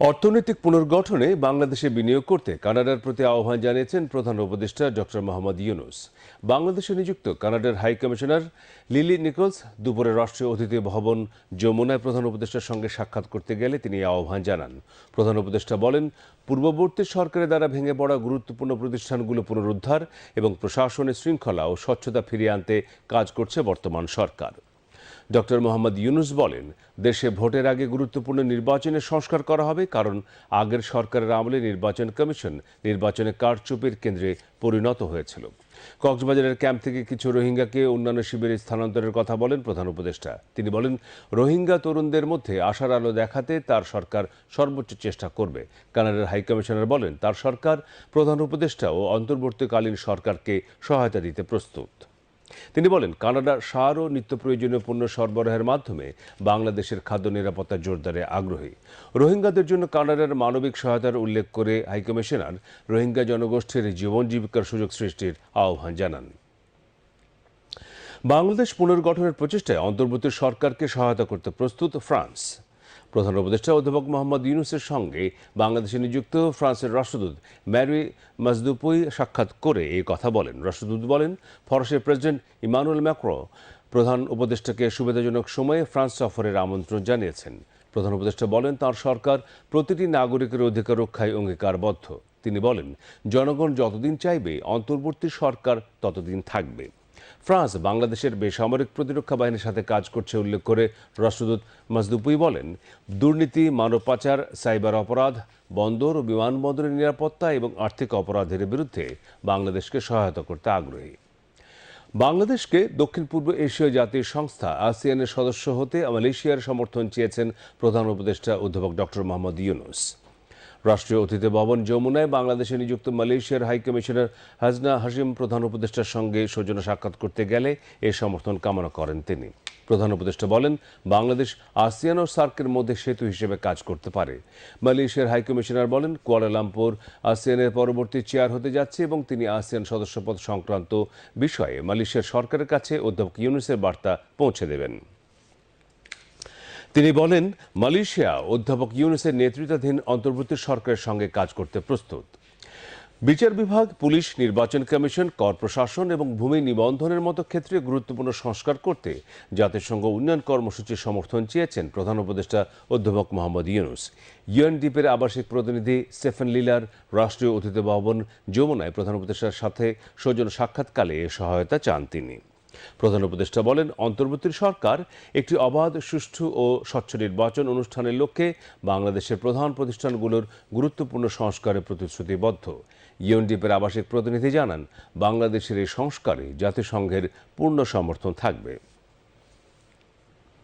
অর্থনৈতিক পুনর্গঠনে বাংলাদেশে বিনিয়োগ করতে কানাডার প্রতি আহ্বান জানিয়েছেন প্রধান উপদেষ্টা ডক্টর মোহাম্মদ ইউনুস। বাংলাদেশে নিযুক্ত কানাডার হাই কমিশনার লিলি নিকলস দুপুরে রাষ্ট্রীয় অতিথি ভবন যমুনায় প্রধান উপদেষ্টার সঙ্গে সাক্ষাৎ করতে গেলে তিনি আহ্বান জানান। প্রধান উপদেষ্টা বলেন, পূর্ববর্তী সরকারের দ্বারা ভেঙে পড়া গুরুত্বপূর্ণ প্রতিষ্ঠানগুলো পুনরুদ্ধার এবং প্রশাসনের শৃঙ্খলা ও স্বচ্ছতা ফিরিয়ে আনতে কাজ করছে বর্তমান সরকার। ডক্টর মোহাম্মদ ইউনুস বলেন, দেশে ভোটের আগে গুরুত্বপূর্ণ নির্বাচনের সংস্কার করা হবে কারণ আগের সরকারের আমলে নির্বাচন কমিশন নির্বাচনে কারচুপির কেন্দ্রে পরিণত হয়েছিল। কক্সবাজারের ক্যাম্প থেকে কিছু রোহিঙ্গাকে অন্যান্য শিবিরে স্থানান্তরের কথা বলেন প্রধান উপদেষ্টা। তিনি বলেন, রোহিঙ্গা তরুণদের মধ্যে আশার আলো দেখাতে তার সরকার সর্বোচ্চ চেষ্টা করবে। কানাডার হাইকমিশনার বলেন, তার সরকার প্রধান উপদেষ্টা ও অন্তর্বর্তীকালীন সরকারকে সহায়তা দিতে প্রস্তুত। তিনি বলেন, কানাডা সার ও নিত্য প্রয়োজনীয় পণ্য সরবরাহের মাধ্যমে বাংলাদেশের খাদ্য নিরাপত্তা জোরদারে আগ্রহী। রোহিঙ্গাদের জন্য কানাডার মানবিক সহায়তার উল্লেখ করে হাইকমিশনার রোহিঙ্গা জনগোষ্ঠীর জীবন জীবিকার সুযোগ সৃষ্টির আহ্বান জানান। বাংলাদেশ পুনর্গঠনের প্রচেষ্টায় অন্তর্বর্তী সরকারকে সহায়তা করতে প্রস্তুত ফ্রান্স। প্রধান উপদেষ্টা অধ্যাপক মোহাম্মদ ইউনুসের সঙ্গে বাংলাদেশে নিযুক্ত ফ্রান্সের রাষ্ট্রদূত ম্যারি মাজদুপুই সাক্ষাৎ করে এই কথা বলেন। রাষ্ট্রদূত বলেন, ফরাসের প্রেসিডেন্ট ইমানুয়েল ম্যাক্রো প্রধান উপদেষ্টাকে সুবিধাজনক সময়ে ফ্রান্স সফরের আমন্ত্রণ জানিয়েছেন। প্রধান উপদেষ্টা বলেন, তার সরকার প্রতিটি নাগরিকের অধিকার রক্ষায় অঙ্গীকারবদ্ধ। তিনি বলেন, জনগণ যতদিন চাইবে, অন্তর্বর্তী সরকার ততদিন থাকবে। ফ্রান্স বাংলাদেশের বেসামরিক প্রতিরক্ষা বাহিনীর সাথে কাজ করছে উল্লেখ করে রাষ্ট্রদূত মাজদুপুই বলেন, দুর্নীতি মানব পাচার সাইবার অপরাধ, বন্দর ও বিমানবন্দরের নিরাপত্তা এবং আর্থিক অপরাধের বিরুদ্ধে বাংলাদেশকে সহায়তা করতে আগ্রহী। বাংলাদেশকে দক্ষিণ পূর্ব এশীয় জাতীয় সংস্থা, আসিয়ানের সদস্য হতে মালয়েশিয়ার সমর্থন চেয়েছেন প্রধান উপদেষ্টা অধ্যাপক ডক্টর মোহাম্মদ ইউনুস। রাষ্ট্রীয় অতিথি ভবন যমুনায় বাংলাদেশে নিযুক্ত মালয়েশিয়ার হাই কমিশনার হাজনা হাসিম প্রধান উপদেষ্টার সঙ্গে সৌজন্য সাক্ষাৎ করতে গেলে এ সমর্থন কামনা করেন তিনি। প্রধান উপদেষ্টা বলেন, বাংলাদেশ আসিয়ান ও সার্কের মধ্যে সেতু হিসেবে কাজ করতে পারে। মালয়েশিয়ার হাই কমিশনার বলেন, কুয়ালালামপুর আসিয়ানের পরবর্তী চেয়ার হতে যাচ্ছে এবং তিনি আসিয়ান সদস্যপদ সংক্রান্ত বিষয়ে মালয়েশিয়ার সরকারের কাছে অধ্যাপক ইউনুসের বার্তা পৌঁছে দেবেন। তিনি বলেন, মালয়েশিয়া অধ্যাপক ইউনুসের নেতৃত্বাধীন অন্তর্বর্তী সরকারের সঙ্গে কাজ করতে প্রস্তুত। বিচার বিভাগ, পুলিশ, নির্বাচন কমিশন, কর প্রশাসন এবং ভূমি নিবন্ধনের মতো ক্ষেত্রে গুরুত্বপূর্ণ সংস্কার করতে জাতিসংঘ উন্নয়ন কর্মসূচির সমর্থন চেয়েছেন প্রধান উপদেষ্টা অধ্যাপক মোহাম্মদ ইউনুস। ইউএনডিপের আবাসিক প্রতিনিধি স্টেফেন লিলার, রাষ্ট্রীয় অতিথি ভবন যমুনায় প্রধান উপদেষ্টার সাথে সৌজন্য সাক্ষাৎকালে সহায়তা চান তিনি। প্রধান উপদেষ্টা বলেন, অন্তর্বর্তী সরকার একটি অবাধ, সুষ্ঠু ও স্বচ্ছ নির্বাচন অনুষ্ঠানের লক্ষ্যে বাংলাদেশের প্রধান প্রতিষ্ঠানগুলোর গুরুত্বপূর্ণ সংস্কারে প্রতিশ্রুতিবদ্ধ। ইউএনডিপের আবাসিক প্রতিনিধি জানান, বাংলাদেশের এই সংস্কারে জাতিসংঘের পূর্ণ সমর্থন থাকবে।